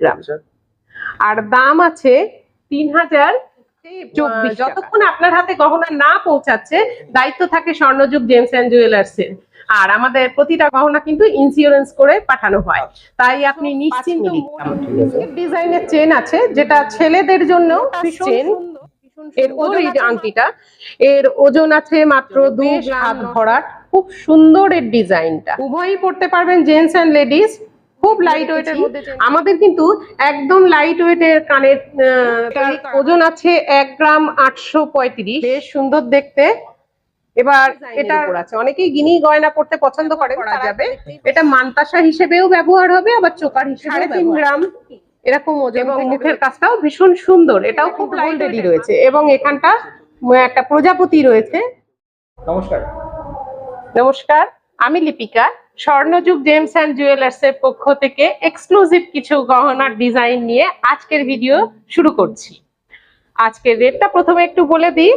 গ্রাম। আচ্ছা আর দাম আছে তিন হাজার যতক্ষণ আপনার হাতে গহনা না পৌঁছাচ্ছে দায়িত্ব থাকে স্বর্ণযুগ জেমস অ্যান্ড জুয়েলার্স। এর আর আমাদের প্রতিটা গহনা কিন্তু ইন্স্যুরেন্স করে পাঠানো হয়। তাই আপনি নিশ্চিন্ত ডিজাইনের চেন আছে যেটা ছেলেদের জন্য চেন এর ওজন এই আংটিটা। এর ওজন আছে মাত্র দু হাত ভরাট। খুব সুন্দর এর ডিজাইনটা। উভয়ই পড়তে পারবেন জেন্টস এন্ড লেডিস। খুব লাইট ওয়েটের মধ্যে আমাদের কিন্তু একদম লাইট ওয়েটের কানের আহ, ওজন আছে এক গ্রাম আটশো পঁয়ত্রিশ। বেশ সুন্দর দেখতে। এবার এটা আছে। অনেকেই গিনি গয়না করতে পছন্দ করেন করা যাবে। এটা মান্তাসা হিসেবেও ব্যবহার হবে আবার চোকার হিসেবে তিন গ্রাম এরকম ওজন এবং মুখের কাজটাও ভীষণ সুন্দর এটাও খুব লাইটেরই রয়েছে। এবং এখানটা একটা প্রজাপতি রয়েছে। নমস্কার। নমস্কার আমি Lipika. Swarnayug gems and jewellers এর পক্ষ থেকে এক্সক্লুসিভ কিছু গহনার ডিজাইন নিয়ে আজকের ভিডিও শুরু করছি। আজকের রেটটা প্রথমে একটু বলে দিই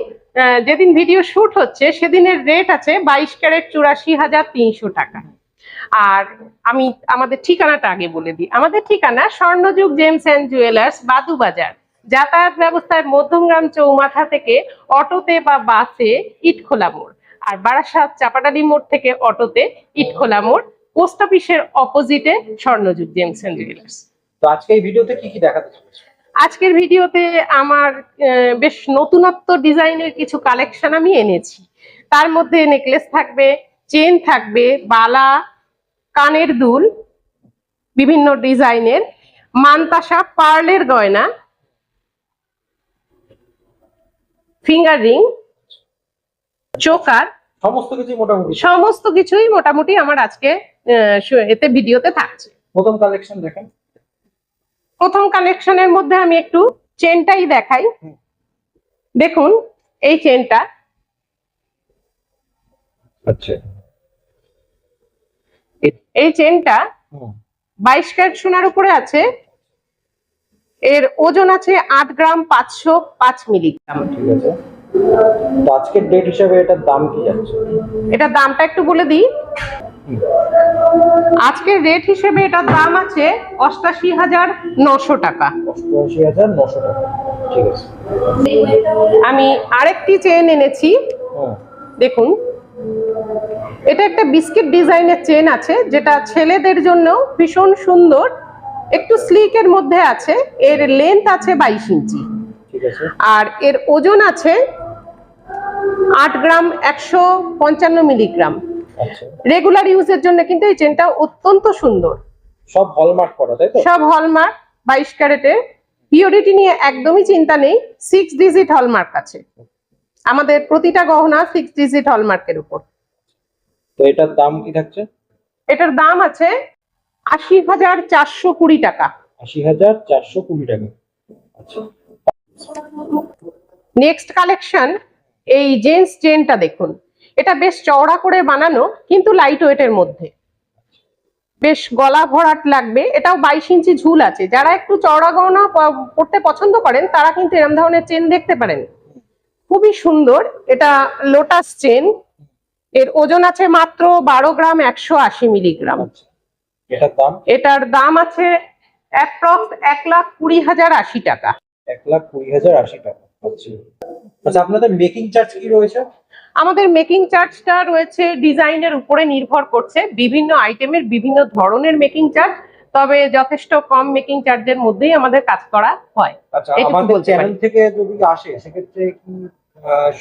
যেদিন ভিডিও শুট হচ্ছে, সেদিনের রেট আছে বাইশ ক্যারেট চুরাশি হাজার তিনশো টাকা। আর আমি আমাদের ঠিকানাটা আগে বলে দিই। আমাদের ঠিকানা Swarnayug gems and jewellers, Badu Bazar. যাতায়াত ব্যবস্থায় মধ্যমগ্রাম চৌমাথা থেকে অটোতে বা বাসে ইটখোলা মোড়। আর বারাসাত চাপাডালি মোড় থেকে অটোতে ইটখোলা মোড় পোস্ট অফিসের অপোজিটে স্বর্ণযুগ জেমস অ্যান্ড জুয়েলার্স তো আজকে এই ভিডিওতে কি কি দেখাতে চলেছে? আজকের ভিডিওতে আমার বেশ নতুনত্ব ডিজাইনের কিছু কালেকশন আমি এনেছি। তার মধ্যে নেকলেস থাকবে চেন থাকবে বালা কানের দুল বিভিন্ন ডিজাইনের মানতাসা পার্লের গয়না ফিঙ্গার রিং চোকার সমস্ত কিছু মোটামুটি। সমস্ত কিছুই মোটামুটি আমার আজকে এতে ভিডিওতে থাকছে। প্রথম কালেকশন দেখেন। প্রথম কালেকশনের মধ্যে আমি একটু চেনটাই দেখাই। দেখুন এই চেনটা আচ্ছা। এই চেনটা বাইশ ক্যারেট সোনার উপরে আছে। এর ওজন আছে আট গ্রাম পাঁচশো পাঁচ মিলিগ্রাম। ঠিক আছে। তো আজকের ডেট হিসাবে এটার দাম কি যাচ্ছে? এটার দামটা একটু বলে দিই। আজকের রেট হিসেবে এটার দাম আছে অষ্টাশি হাজার নশো টাকা। অষ্টআশি হাজার নশো টাকা। ঠিক আছে। আমি আরেকটি চেন এনেছি। দেখুন। এটা একটা বিস্কিট ডিজাইনের চেন আছে যেটা ছেলেদের জন্য ভীষণ সুন্দর। একটু স্লিকের মধ্যে আছে এর লেন্থ আছে বাইশ ইঞ্চি। ঠিক আছে। আর এর ওজন আছে আট গ্রাম একশো পঞ্চান্ন মিলিগ্রাম। আচ্ছা। রেগুলার ইউজের জন্য কিন্তু এই চেনটা অত্যন্ত সুন্দর। সব হলমার্ক করা তাই তো? সব হলমার্ক বাইশ ক্যারেটে পিওরিটি নিয়ে একদমই চিন্তা নেই সিক্স ডিজিট হলমার্ক আছে। আমাদের প্রতিটা গহনা সিক্স ডিজিট হলমার্কের উপর। তো এটার দাম কি থাকছে? এটার দাম আছে আশি হাজার চারশো কুড়ি টাকা। আশি হাজার চারশো কুড়ি টাকা। আচ্ছা। নেক্সট কালেকশন এই জেন্টস চেনটা দেখুন। এটা বেশ চওড়া করে বানানো কিন্তু লাইট ওয়েটের মধ্যে। বেশ গলা ভরাট লাগবে। এটাও বাইশ ইঞ্চি ঝুল আছে। যারা একটু চওড়া গহনা পড়তে পছন্দ করেন তারা কিন্তু এরম ধরনের চেন দেখতে পারেন। খুবই সুন্দর। এটা লোটাস চেন এর ওজন আছে মাত্র বারো গ্রাম একশো আশি মিলিগ্রাম। আচ্ছা। এটার দাম? এটার দাম আছে অ্যাপ্রক্স এক লাখ কুড়ি হাজার আশি টাকা। এক লাখ কুড়ি হাজার আশি টাকা। আচ্ছা। আচ্ছা আপনাদের মেকিং চার্জ কি রয়েছে? আমাদের মেকিং চার্জটা রয়েছে ডিজাইনের উপরে নির্ভর করছে বিভিন্ন আইটেমের বিভিন্ন ধরনের মেকিং চার্জ তবে যথেষ্ট কম মেকিং চার্জের মধ্যেই আমাদের কাজ করা হয়। আচ্ছা আমাদের চ্যানেল থেকে যদি আসে সেক্ষেত্রে কি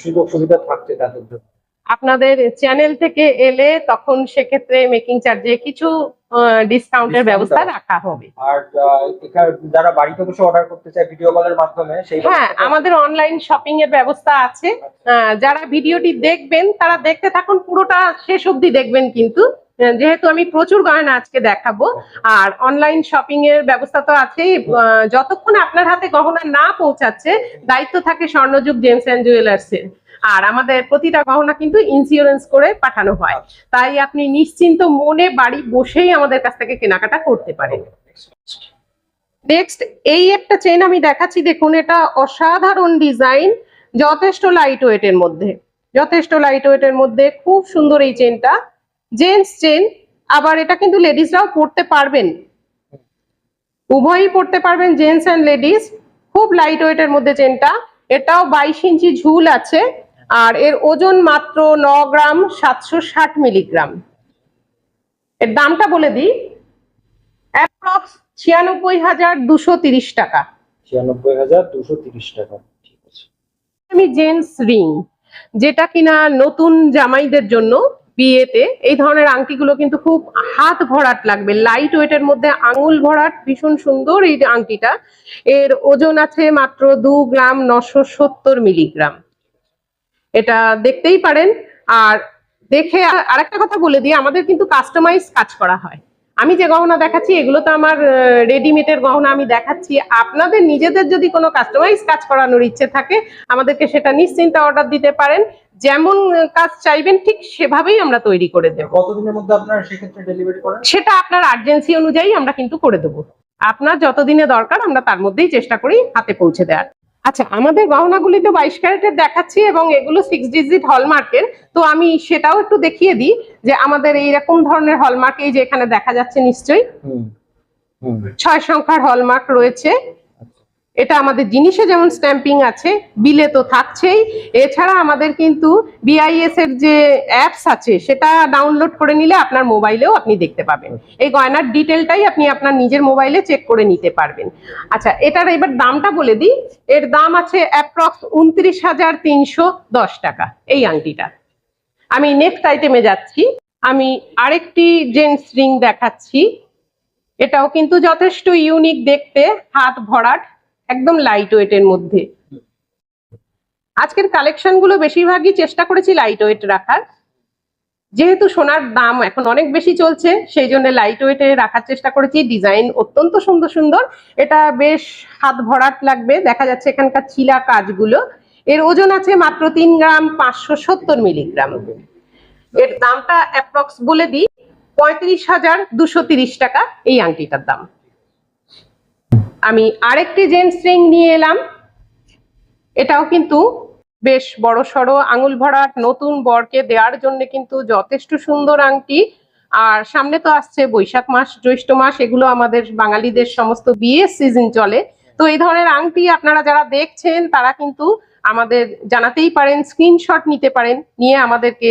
সুযোগ সুবিধা থাকছে তাদের জন্য? আপনাদের চ্যানেল থেকে এলে তখন সেক্ষেত্রে মেকিং চার্জে কিছু ডিসকাউন্টের ব্যবস্থা রাখা হবে। আর যারা বাড়িতে বসে অর্ডার করতে চায় ভিডিও কলের মাধ্যমে সেই হ্যাঁ আমাদের অনলাইন শপিং এর ব্যবস্থা আছে। আহ, যারা ভিডিওটি দেখবেন তারা দেখতে থাকুন পুরোটা শেষ অবধি দেখবেন কিন্তু। যেহেতু আমি প্রচুর গয়না আজকে দেখাবো আর অনলাইন শপিং এর ব্যবস্থা তো আছেই। আহ, যতক্ষণ আপনার হাতে গহনা না পৌঁছাচ্ছে দায়িত্ব থাকে স্বর্ণযুগ জেমস অ্যান্ড জুয়েলার্স এর আর আমাদের প্রতিটা গহনা কিন্তু ইন্স্যুরেন্স করে পাঠানো হয়। তাই আপনি নিশ্চিন্ত মনে বাড়ি বসেই আমাদের কাছ থেকে কেনাকাটা করতে পারেন। নেক্সট এই একটা চেন আমি দেখাচ্ছি দেখুন এটা অসাধারণ ডিজাইন যথেষ্ট লাইট ওয়েটের মধ্যে। যথেষ্ট লাইট ওয়েটের মধ্যে খুব সুন্দর এই চেনটা জেন্টস চেন আবার এটা কিন্তু লেডিসরাও পরতে পারবেন। উভয়ই পড়তে পারবেন জেন্টস অ্যান্ড লেডিস খুব লাইট ওয়েটের মধ্যে চেনটা এটাও বাইশ ইঞ্চি ঝুল আছে। আর এর ওজন মাত্র ন গ্রাম সাতশো ষাট মিলিগ্রাম। এর দামটা বলে দিই। অ্যাপ্রক্স ছিয়ানব্বই হাজার দুশো তিরিশ টাকা। ছিয়ানব্বই হাজার দুশো তিরিশ টাকা। ঠিক আছে। আমি জেন্টস রিং যেটা কিনা নতুন জামাইদের জন্য বিয়েতে। এই ধরনের আংটিগুলো কিন্তু খুব হাত ভরাট লাগবে। লাইট ওয়েটের মধ্যে আঙুল ভরাট ভীষণ সুন্দর এই আংটিটা। এর ওজন আছে মাত্র দু গ্রাম নশো সত্তর মিলিগ্রাম। এটা দেখতেই পারেন। আর দেখে আ- আরেকটা কথা বলে দিই আমাদের কিন্তু কাস্টমাইজ কাজ করা হয়। আমি যে গহনা দেখাচ্ছি এগুলো তো আমার রেডিমেডের গহনা আমি দেখাচ্ছি। আপনাদের নিজেদের যদি কোনো কাস্টমাইজ কাজ করানোর ইচ্ছে থাকে আমাদেরকে সেটা নিশ্চিন্তে অর্ডার দিতে পারেন। যেমন কাজ চাইবেন ঠিক সেভাবেই আমরা তৈরি করে দেব। কতদিনের মধ্যে আপনারা সেক্ষেত্রে ডেলিভারি করেন? সেটা আপনার আর্জেন্সি অনুযায়ী আমরা কিন্তু করে দেবো। আপনার যতদিনে দরকার আমরা তার মধ্যেই চেষ্টা করি হাতে পৌঁছে দেওয়ার। আচ্ছা আমাদের গহনাগুলি তো বাইশ ক্যারেটের দেখাচ্ছি এবং এগুলো সিক্স ডিজিট হলমার্কের তো আমি সেটাও একটু দেখিয়ে দিই যে আমাদের এইরকম ধরনের হলমার্ক এই যে এখানে দেখা যাচ্ছে নিশ্চয়ই। ছয় সংখ্যার হলমার্ক রয়েছে। এটা আমাদের জিনিসে যেমন স্ট্যাম্পিং আছে বিলে তো থাকছেই। এছাড়া আমাদের কিন্তু বিআইএস এর যে অ্যাপস আছে, সেটা ডাউনলোড করে নিলে আপনার মোবাইলেও আপনি দেখতে পাবেন। এই গয়নার ডিটেলটাই আপনি আপনার নিজের মোবাইলে চেক করে নিতে পারবেন। আচ্ছা এটার এবার দামটা বলে দিই। এর দাম আছে অ্যাপ্রক্স উনত্রিশ হাজার তিনশো দশ টাকা, এই আংটিটা। আমি নেক্সট আইটেমে যাচ্ছি। আমি আরেকটি জেন্টস রিং দেখাচ্ছি। এটাও কিন্তু যথেষ্ট ইউনিক দেখতে, হাত ভরাট। একদম লাইট ওয়েটের মধ্যে। আজকের কালেকশনগুলো বেশিরভাগই চেষ্টা করেছি লাইট ওয়েট রাখার। যেহেতু সোনার দাম এখন অনেক বেশি চলছে, সেই জন্য লাইট ওয়েটে রাখার চেষ্টা করেছি। ডিজাইন অত্যন্ত সুন্দর সুন্দর। এটা বেশ হাত ভরাট লাগবে। দেখা যাচ্ছে এখানকার চিলা কাজগুলো। এর ওজন আছে মাত্র তিন গ্রাম পাঁচশো সত্তর মিলিগ্রাম এর দামটা অ্যাপ্রক্স বলে দিই, পঁয়ত্রিশ হাজার দুশো তিরিশ টাকা এই আংটিটার দাম। আমি আরেকটি জেন্টস রিং নিয়ে এলাম। এটাও কিন্তু বেশ বড় সড়ো আঙুল ভরাট নতুন বরকে দেওয়ার জন্য কিন্তু যথেষ্ট সুন্দর আংটি। আর সামনে তো আসছে বৈশাখ মাস, জ্যৈষ্ঠ মাস, এগুলো আমাদের বাঙালিদের সমস্ত বিয়ের সিজন চলে। তো এই ধরনের আংটি আপনারা যারা দেখছেন, তারা কিন্তু আমাদের জানাতেই পারেন স্ক্রিনশট নিতে পারেন, নিয়ে আমাদেরকে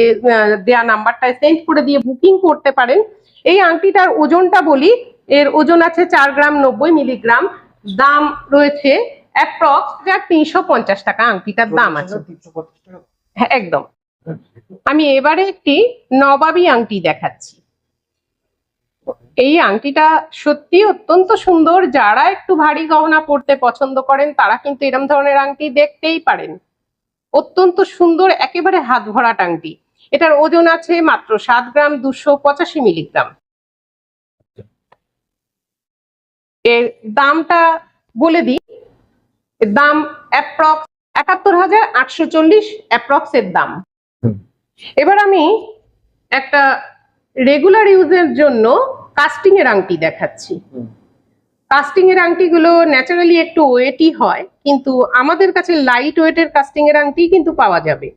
দেয়া নাম্বারটা সেন্ড করে দিয়ে বুকিং করতে পারেন। এই আংটিটার ওজনটা বলি এর ওজন আছে চার গ্রাম নব্বই মিলিগ্রাম। দাম রয়েছে অ্যাপ্রক্স হাজার তিনশো পঞ্চাশ টাকা, আংটিটার দাম আছে। হ্যাঁ একদম। আমি এবারে একটি নবাবী আংটি দেখাচ্ছি। এই আংটিটা সত্যি অত্যন্ত সুন্দর। যারা একটু ভারী গহনা পড়তে পছন্দ করেন, তারা কিন্তু এরম ধরনের আংটি দেখতেই পারেন। অত্যন্ত সুন্দর, একেবারে হাত ভরাট আংটি। এটার ওজন আছে মাত্র সাত গ্রাম দুশো পঁচাশি মিলিগ্রাম। এর দামটা বলে দিই। এর দাম অ্যাপ্রক্স একাত্তর হাজার আটশো চল্লিশ অ্যাপ্রক্স এর দাম। এবার আমি একটা রেগুলার ইউজের জন্য কাস্টিং এর আংটি দেখাচ্ছি। কাস্টিং এর আংটিগুলো ন্যাচারালি একটু ওয়েটই হয় কিন্তু আমাদের কাছে লাইট ওয়েটের কাস্টিং এর আংটি কিন্তু পাওয়া যাবে।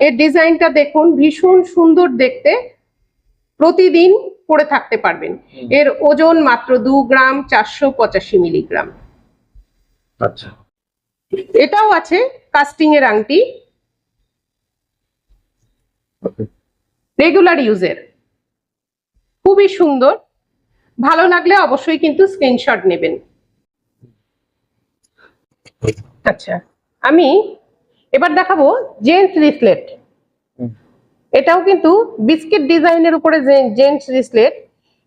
এর ডিজাইনটা দেখুন ভীষণ সুন্দর দেখতে। প্রতিদিন পরে থাকতে পারবেন। এর ওজন মাত্র দু গ্রাম চারশো পঁচাশি মিলিগ্রাম। আচ্ছা। এটাও আছে কাস্টিং এর আংটি। রেগুলার ইউজের খুবই সুন্দর। ভালো লাগলে অবশ্যই কিন্তু স্ক্রিনশট নেবেন। আচ্ছা আমি এবার দেখাবো জেন্টস রিসলেট। এটাও কিন্তু বিস্কিট ডিজাইনের উপরে জেন্টস রিসলেট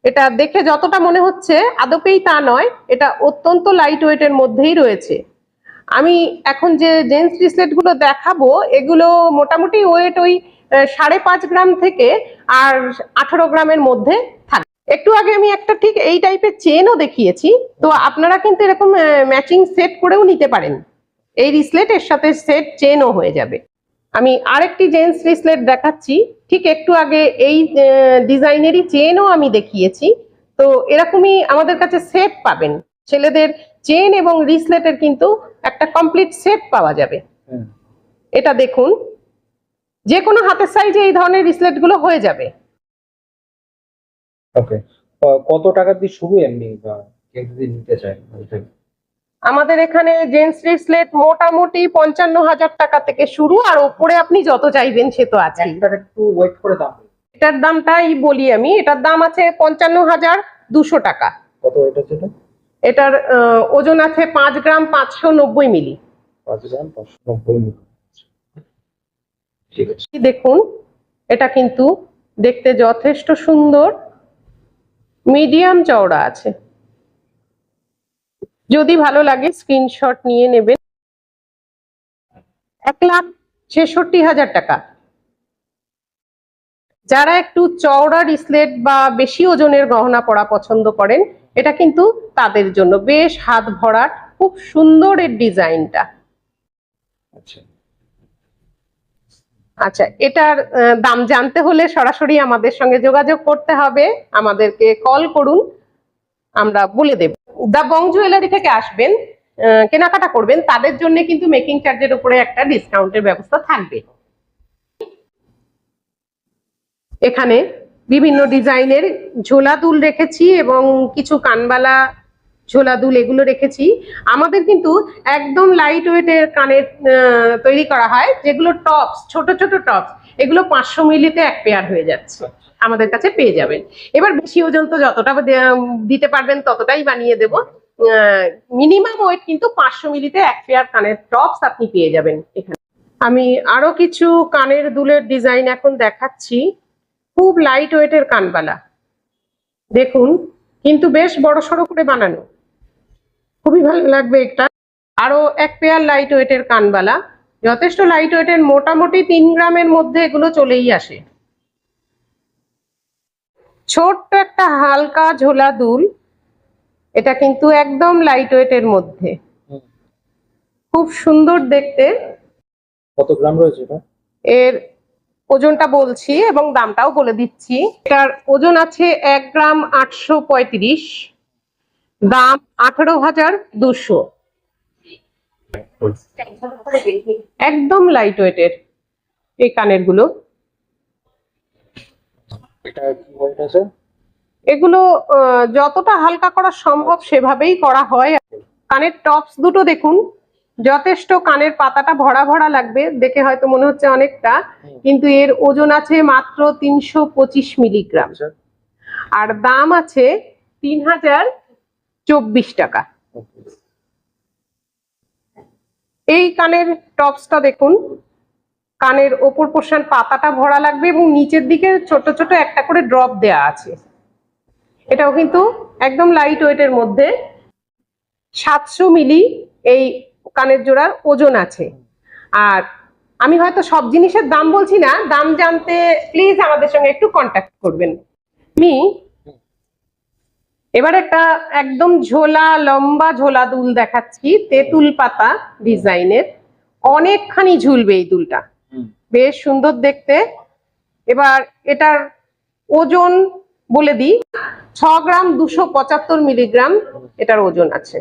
এটা দেখে যতটা মনে হচ্ছে আদপেই তা নয়, এটা অত্যন্ত লাইট ওয়েটের মধ্যেই রয়েছে। আমি এখন যে জেন্টস রিসলেটগুলো দেখাবো, এগুলো মোটামুটি ওয়েট ওই সাড়ে পাঁচ গ্রাম থেকে আর আঠারো গ্রামের মধ্যে থাকে। একটু আগে আমি একটা ঠিক এই টাইপের চেনও দেখিয়েছি, তো আপনারা কিন্তু এরকম ম্যাচিং সেট করেও নিতে পারেন। এই রিসলেটের সাথে সেট চেনও হয়ে যাবে। আমি আরেকটি জেন্টস রিসলেট দেখাচ্ছি। ঠিক একটু আগে এই ডিজাইনেরই চেনও আমি দেখিয়েছি। তো এরকমই আমাদের কাছে সেট পাবেন। ছেলেদের চেন এবং রিসলেটের কিন্তু একটা কমপ্লিট সেট পাওয়া যাবে। হ্যাঁ। এটা দেখুন। যে কোনো হাতের সাইজে এই ধরনের রিসলেটগুলো হয়ে যাবে। ওকে। কত টাকা দিয়ে শুরু এমনি? যদি নিতে চায় তাহলে আমাদের এখানে জেন্টস ব্রেসলেট মোটামুটি পঞ্চান্ন হাজার টাকা থেকে শুরু আর ওপরে আপনি যত চাইবেন সে তো আছে একটু ওয়েট করে দাম। এটার দামটাই বলি আমি এটার দাম আছে পঞ্চান্ন হাজার দুশো টাকা। কত এটা এটার ওজন আছে পাঁচ গ্রাম পাঁচশো নব্বই মিলি। পাঁচ গ্রাম পাঁচশো নব্বই মিলি। দেখুন এটা কিন্তু দেখতে যথেষ্ট সুন্দর। মিডিয়াম চওড়া আছে। যদি ভালো লাগে স্ক্রিনশট নিয়ে নেবেন। এক লাখ ছেষট্টি হাজার টাকা। যারা একটু চওড়া ডিসলেট বা বেশি ওজনের গহনা পরা পছন্দ করেন এটা কিন্তু তাদের জন্য বেশ হাত ভরাট খুব সুন্দর এর ডিজাইনটা। আচ্ছা। আচ্ছা এটার দাম জানতে হলে সরাসরি আমাদের সঙ্গে যোগাযোগ করতে হবে। আমাদেরকে কল করুন। আমরা বলে দেব। দা বং জুয়েলারি থেকে আসবেন কেনাকাটা করবেন, তাদের জন্য কিন্তু মেকিং চার্জের উপরে একটা ডিসকাউন্টের ব্যবস্থা থাকবে। এখানে বিভিন্ন ডিজাইনের ঝোলা দুল রেখেছি এবং কিছু কানবালা ঝোলা দুল এগুলো রেখেছি। আমাদের কিন্তু একদম লাইট ওয়েটের কানের তৈরি করা হয়, যেগুলো টপস ছোট ছোট টপস এগুলো পাঁচশো মিলিতে এক পেয়ার হয়ে যাচ্ছে। আমাদের কাছে পেয়ে যাবেন। এবার বেশি ওজন তো যতটা দিতে পারবেন ততটাই বানিয়ে দেব। মিনিমাম ওয়েট কিন্তু পাঁচশো মিলিতে এক পেয়ার কানের টপস আপনি পেয়ে যাবেন এখানে। আমি আরও কিছু কানের দুলের ডিজাইন এখন দেখাচ্ছি। খুব লাইট ওয়েটের কানবালা। দেখুন কিন্তু বেশ বড় সড়ো করে বানানো। খুবই ভালো লাগবে এটা। আরও এক পেয়ার লাইট ওয়েটের কানবালা। যথেষ্ট লাইট ওয়েটের মোটামুটি তিন গ্রামের মধ্যে এগুলো চলেই আসে। ছোট্ট একটা হালকা ঝোলা দুল এটা কিন্তু একদম লাইট ওয়েটের মধ্যে। খুব সুন্দর দেখতে। কত গ্রাম রয়েছে এটা? এর ওজনটা বলছি এবং দামটাও বলে দিচ্ছি। এটার ওজন আছে এক গ্রাম আটশো পঁয়ত্রিশ দাম আঠারো হাজার দুশো। একদম লাইট ওয়েটের এই কানেরগুলো। এগুলো যতটা হালকা করা সম্ভব সেভাবেই করা হয়। কানের টপস দুটো দেখুন যথেষ্ট কানের পাতাটা ভরা ভরা লাগবে দেখে হয়তো মনে হচ্ছে অনেকটা কিন্তু এর ওজন আছে মাত্র তিনশো পঁচিশ মিলিগ্রাম। আচ্ছা। আর দাম আছে তিন হাজার চব্বিশ টাকা ওকে এই কানের টপসটা দেখুন। কানের ওপর পোর্শন পাতাটা ভরা লাগবে এবং নিচের দিকে ছোট ছোট একটা করে ড্রপ দেয়া আছে। এটাও কিন্তু একদম লাইট ওয়েটের মধ্যে। সাতশো মিলি এই কানের জোড়ার ওজন আছে। আর আমি হয়তো সব জিনিসের দাম বলছি না, দাম জানতে প্লিজ আমাদের সঙ্গে একটু কন্ট্যাক্ট করবেন। আমি এবার একটা একদম ঝোলা লম্বা ঝোলা দুল দেখাচ্ছি তেঁতুল পাতা ডিজাইনের। অনেকখানি ঝুলবে এই দুলটা। বেশ সুন্দর দেখতে। এবার এটার ওজন বলে দিই ছ গ্রাম দুশো পঁচাত্তর মিলিগ্রাম এটার ওজন আছে।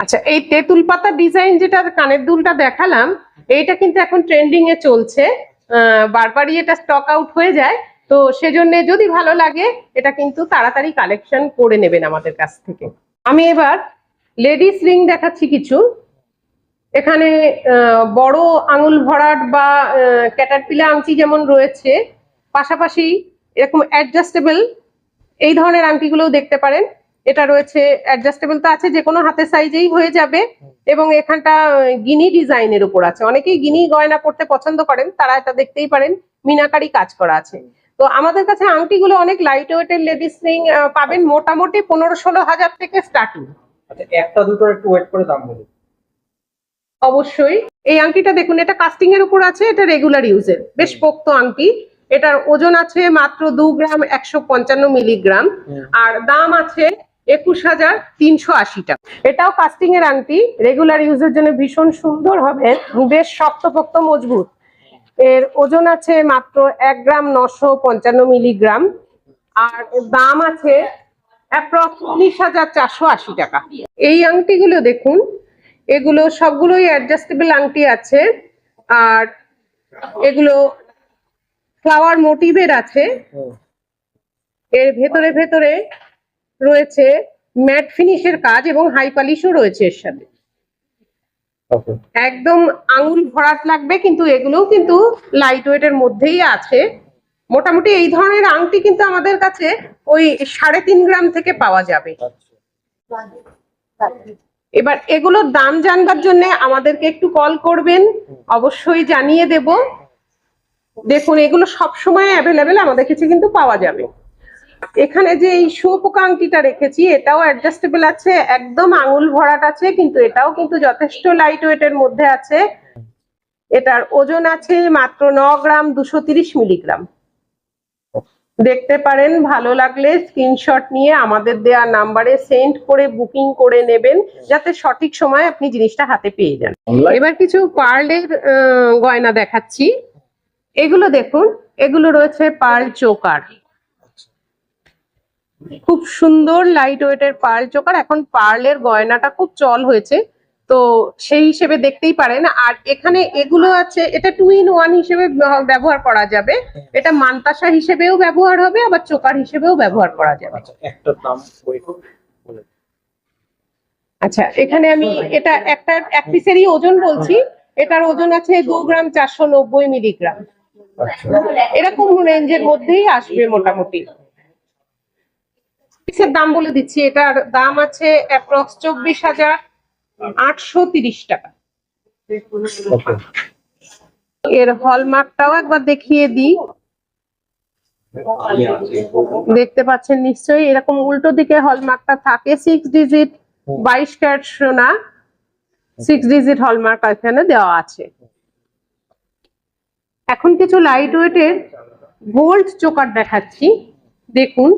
আচ্ছা এই তেঁতুল পাতা ডিজাইন যেটা কানের দুলটা দেখালাম এইটা কিন্তু এখন ট্রেন্ডিং এ চলছে। আহ, বারবারই এটা স্টক আউট হয়ে যায়। তো সেজন্য যদি ভালো লাগে, এটা কিন্তু তাড়াতাড়ি কালেকশন করে নেবেন আমাদের কাছ থেকে। আমি এবার লেডিস রিং দেখাচ্ছি কিছু। এখানে বড় আঙুল ভরাট বা ক্যাটারপিলা আংটি যেমন রয়েছে, পাশাপাশি এরকম অ্যাডজাস্টেবল এই ধরনের আংটিগুলোও দেখতে পারেন। এটা রয়েছে অ্যাডজাস্টেবল তো আছে যে কোনো হাতের সাইজেই হয়ে যাবে এবং এখানটা গিনি ডিজাইনের উপর আছে। অনেকেই গিনি গয়না পড়তে পছন্দ করেন, তারা এটা দেখতেই পারেন। মিনাকারি কাজ করা আছে। তো আমাদের কাছে আংটিগুলো অনেক লাইট ওয়েটের লেডিস রিং পাবেন মোটামুটি পনেরো ষোলো হাজার থেকে স্টার্টিং আচ্ছা একটা দুটোর একটু ওয়েট করে দাম বলুন। অবশ্যই। এই আংটিটা দেখুন এটা কাস্টিং এর উপর আছে এটা রেগুলার ইউজের বেশ পোক্ত আংটি। এটার ওজন আছে মাত্র দু গ্রাম একশো পঞ্চান্ন মিলিগ্রাম। আর দাম আছে একুশ হাজার তিনশো আশি টাকা। এটাও কাস্টিং এর আংটি রেগুলার ইউজের জন্য ভীষণ সুন্দর হবে। বেশ শক্তপোক্ত মজবুত। এর ওজন আছে মাত্র এক গ্রাম নশো পঞ্চান্ন মিলিগ্রাম, আর দাম আছে অ্যাপ্রক্স উনিশ হাজার চারশো আশি টাকা। এই আংটিগুলো দেখুন, এগুলো সবগুলোই অ্যাডজাস্টেবল আংটি আছে, আর এগুলো ফ্লাওয়ার মোটিভের আছে। এর ভেতরে ভেতরে রয়েছে ম্যাট ফিনিশের কাজ এবং হাই পালিশও রয়েছে এর সাথে। একদম আঙুল ভরাট লাগবে, কিন্তু এগুলোও কিন্তু লাইট ওয়েটের মধ্যেই আছে। মোটামুটি এই ধরনের আংটি কিন্তু আমাদের কাছে ওই সাড়ে তিন গ্রাম থেকে পাওয়া যাবে। এবার এগুলোর দাম জানবার জন্য আমাদেরকে একটু কল করবেন, অবশ্যই জানিয়ে দেব। দেখুন, এগুলো সব সময় অ্যাভেলেবেল আমাদের কাছে কিন্তু পাওয়া যাবে। এখানে যে এই শুয়োপোকা আংটিটা রেখেছি এটাও অ্যাডজাস্টেবল আছে একদম আঙুল ভরাট আছে কিন্তু এটাও কিন্তু যথেষ্ট লাইট ওয়েটের মধ্যে আছে। এটার ওজন আছে মাত্র ন গ্রাম দুশো তিরিশ মিলিগ্রাম। দেখতে পারেন ভালো লাগলে স্ক্রিনশট নিয়ে আমাদের দেওয়া নাম্বারে সেন্ড করে বুকিং করে নেবেন যাতে সঠিক সময় আপনি জিনিসটা হাতে পেয়ে যান। এবার কিছু পার্লের গয়না দেখাচ্ছি। এগুলো দেখুন এগুলো রয়েছে পার্ল চোকার। খুব সুন্দর লাইট ওয়েটের পার্ল চোকার এখন পার্লের গয়নাটা খুব চল হয়েছে। তো সেই হিসেবে দেখতেই পারেন। আর এখানে এগুলো আছে এটা টু ইন ওয়ান হিসেবে ব্যবহার করা যাবে। এটা মান্তাসা হিসেবেও ব্যবহার হবে আবার চোকার হিসেবেও ব্যবহার করা যাবে। আচ্ছা একটা দাম আচ্ছা এখানে আমি এটা একটা এক পিসেরই ওজন বলছি। এটার ওজন আছে দু গ্রাম চারশো নব্বই মিলিগ্রাম। আচ্ছা। এরকম রেঞ্জের মধ্যেই আসবে মোটামুটি। পিসের দাম বলে দিচ্ছি এটার দাম আছে অ্যাপ্রক্স চব্বিশ হাজার আটশো তিরিশ টাকা। এর হলমার্কটাও একবার দেখিয়ে দিই। দেখতে পাচ্ছেন নিশ্চয়ই এরকম উল্টো দিকে হলমার্কটা থাকে সিক্স ডিজিট বাইশ ক্যারেট সোনা সিক্স ডিজিট হলমার্ক এখানে দেওয়া আছে। এখন কিছু লাইট ওয়েটের গোল্ড চোকার দেখাচ্ছি দেখুন।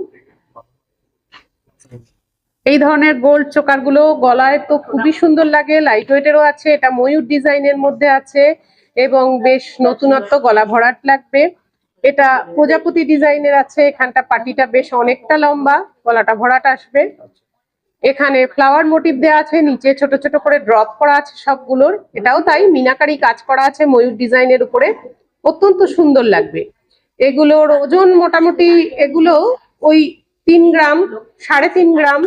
এই ধরনের গোল্ড চোকারগুলো গলায় তো খুবই সুন্দর লাগে লাইট ওয়েটেরও আছে, এটা ময়ূর ডিজাইনের মধ্যে আছে এবং বেশ নতুনত্ব গলা ভরাট লাগবে। এটা প্রজাপতি ডিজাইনের আছে, এখানটা পাটিটা বেশ অনেকটা লম্বা, গলাটা ভরাট আসবে। এখানে ফ্লাওয়ার মোটিভ দেওয়া আছে, নিচে ছোট ছোট করে ড্রপ করা আছে সবগুলোর, এটাও তাই, মিনাকারি কাজ করা আছে ময়ূর ডিজাইনের উপরে, অত্যন্ত সুন্দর লাগবে। এগুলোর ওজন মোটামুটি, এগুলো ওই তিন গ্রাম, সাড়ে তিন গ্রাম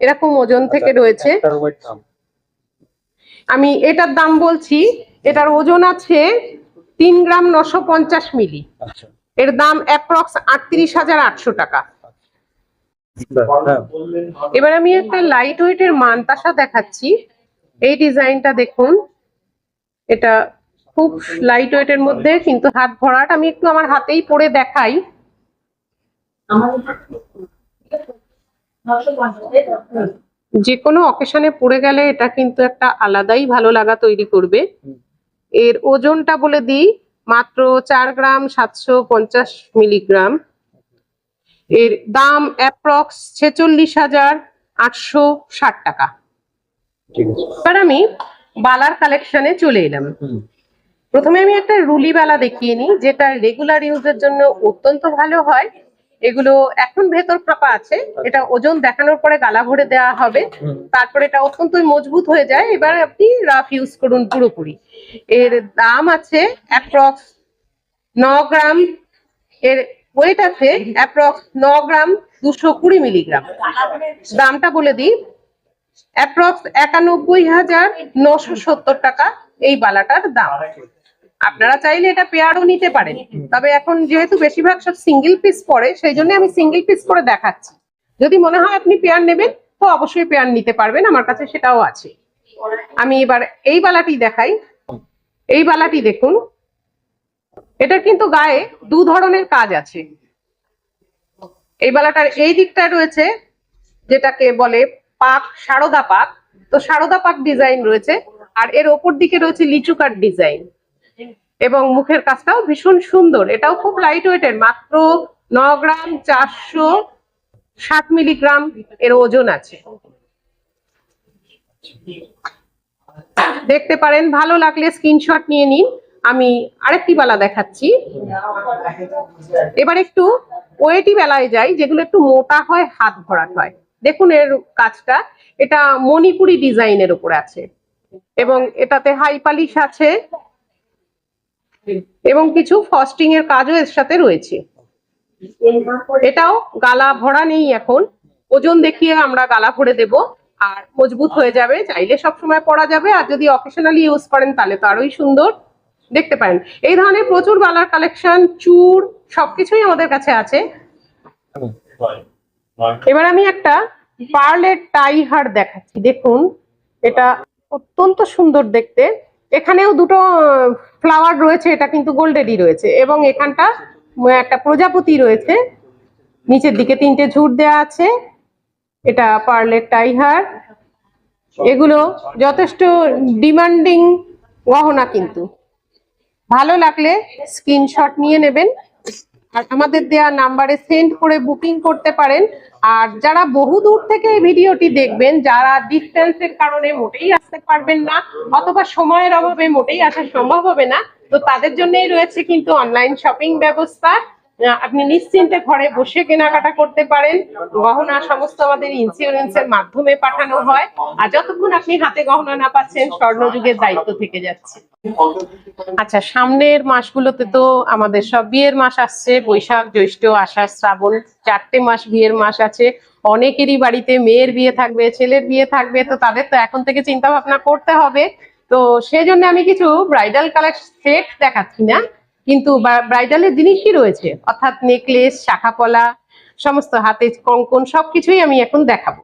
এরকম ওজন থেকে রয়েছে। আমি এটার দাম বলছি এটার ওজন আছে তিন গ্রাম নশো পঞ্চাশ মিলি। আচ্ছা। এর দাম অ্যাপ্রক্স আটত্রিশ হাজার আটশো টাকা। হ্যাঁ। এবার আমি একটা লাইট ওয়েটের মানতাসা দেখাচ্ছি। এই ডিজাইনটা দেখুন। এটা খুব লাইট ওয়েটের মধ্যে কিন্তু হাত ভরাট আমি একটু আমার হাতেই পরে দেখাই। যে কোনো অকেশনে পড়ে গেলে এটা কিন্তু একটা আলাদাই ভালো লাগা তৈরি করবে। এর ওজনটা বলে দিই মাত্র চার গ্রাম সাতশো পঞ্চাশ মিলিগ্রাম। এর দাম অ্যাপ্রক্স ছেচল্লিশ হাজার আটশো ষাট টাকা। এবার আমি বালার কালেকশনে চলে এলাম। প্রথমে আমি একটা রুলি বালা দেখিয়ে নিই যেটা রেগুলার ইউজের জন্য অত্যন্ত ভালো হয়। এগুলো এখন ভেতর ফাঁপা আছে। এটা ওজন দেখানোর পরে গালা ভরে দেওয়া হবে। তারপরে এটা অত্যন্ত মজবুত হয়ে যায়। এবার আপনি রাফ ইউজ করুন পুরোপুরি। এর দাম আছে অ্যাপ্রক্স ন গ্রাম। এর ওয়েট আছে অ্যাপ্রক্স ন গ্রাম দুশো কুড়ি মিলিগ্রাম। দামটা বলে দিই। অ্যাপ্রক্স একানব্বই হাজার নশো সত্তর টাকা এই বালাটার দাম। আপনারা চাইলে এটা পেয়ারও নিতে পারেন। তবে এখন যেহেতু বেশিরভাগ সব সিঙ্গেল পিস পরে, সেই জন্য আমি সিঙ্গেল পিস করে দেখাচ্ছি। যদি মনে হয় আপনি পেয়ার নেবেন, তো অবশ্যই পেয়ার নিতে পারবেন, আমার কাছে সেটাও আছে। আমি এবার এই বালাটি দেখাই। এই বালাটি দেখুন। এটার কিন্তু গায়ে দু ধরনের কাজ আছে। এই বালাটার এই দিকটা রয়েছে, যেটাকে বলে পাক সারদা পাক। তো সারদা পাক ডিজাইন রয়েছে, আর এর ওপর দিকে রয়েছে লিচুকার ডিজাইন এবং মুখের কাজটাও ভীষণ সুন্দর। এটাও খুব লাইট ওয়েটের মাত্র ন গ্রাম চারশো ষাট মিলিগ্রাম এর ওজন আছে। দেখতে পারেন, ভালো লাগলে স্ক্রিনশট নিয়ে নিন। আমি আরেকটি বেলা দেখাচ্ছি। এবার একটু ওয়েটি বেলায় যাই, যেগুলো একটু মোটা হয়, হাত ভরাট হয়। দেখুন এর কাজটা, এটা মণিপুরি ডিজাইনের উপরে আছে। এবং এটাতে হাই পালিশ আছে। এবং কিছু ফস্টিং এর কাজও এর সাথে রয়েছে। এটাও গালা ভরা নেই এখন। ওজন দেখিয়ে আমরা গালা ভরে দেব। আর মজবুত হয়ে যাবে। চাইলে সবসময় পরা যাবে। আর যদি অকেশনালি ইউজ করেন, তাহলে তো আরোই সুন্দর। দেখতে পারেন। এই ধরনের প্রচুর বালার কালেকশন চুর, সবকিছুই আমাদের কাছে আছে। এবার আমি একটা পার্লের টাই হার দেখাচ্ছি। দেখুন, এটা অত্যন্ত সুন্দর দেখতে। এখানেও দুটো ফ্লাওয়ার রয়েছে, এটা কিন্তু গোল্ডেরই রয়েছে। এবং এখানটা একটা প্রজাপতি রয়েছে। নিচের দিকে তিনটে ঝুট দেয়া আছে। এটা পার্লের টাইহার এগুলো যথেষ্ট ডিমান্ডিং গহনা কিন্তু। ভালো লাগলে স্ক্রিনশট নিয়ে নেবেন। আর আমাদের দেয়া নাম্বারে সেন্ড করে বুকিং করতে পারেন। আর যারা বহু দূর থেকে এই ভিডিওটি দেখবেন, যারা ডিস্টেন্সের কারণে মোটেই আসতে পারবেন না, অথবা সময়ের অভাবে মোটেই আসা সম্ভব হবে না, তো তাদের জন্যই রয়েছে কিন্তু অনলাইন শপিং ব্যবস্থা। আপনি নিশ্চিন্তে ঘরে বসে কেনাকাটা করতে পারেন। গহনা সমস্ত আমাদের ইন্স্যুরেন্সের মাধ্যমে পাঠানো হয়। আর যতক্ষণ আপনি হাতে গহনা না পাচ্ছেন, স্বর্ণযুগের দায়িত্ব থেকে যাচ্ছে। আচ্ছা সামনের মাসগুলোতে তো আমাদের সব বিয়ের মাস আসছে। বৈশাখ, জ্যৈষ্ঠ, আষাঢ়, শ্রাবণ, চারটে মাস বিয়ের মাস আছে। অনেকেরই বাড়িতে মেয়ের বিয়ে থাকবে, ছেলের বিয়ে থাকবে, তো তাদের তো এখন থেকে চিন্তা ভাবনা করতে হবে। তো সেজন্য আমি কিছু ব্রাইডাল কালেকশন সেট দেখাচ্ছি না। কিন্তু ব্রাইডালের জিনিসই রয়েছে। অর্থাৎ নেকলেস শাখাপলা সমস্ত হাতে কঙ্কন সবকিছুই আমি এখন দেখাবো।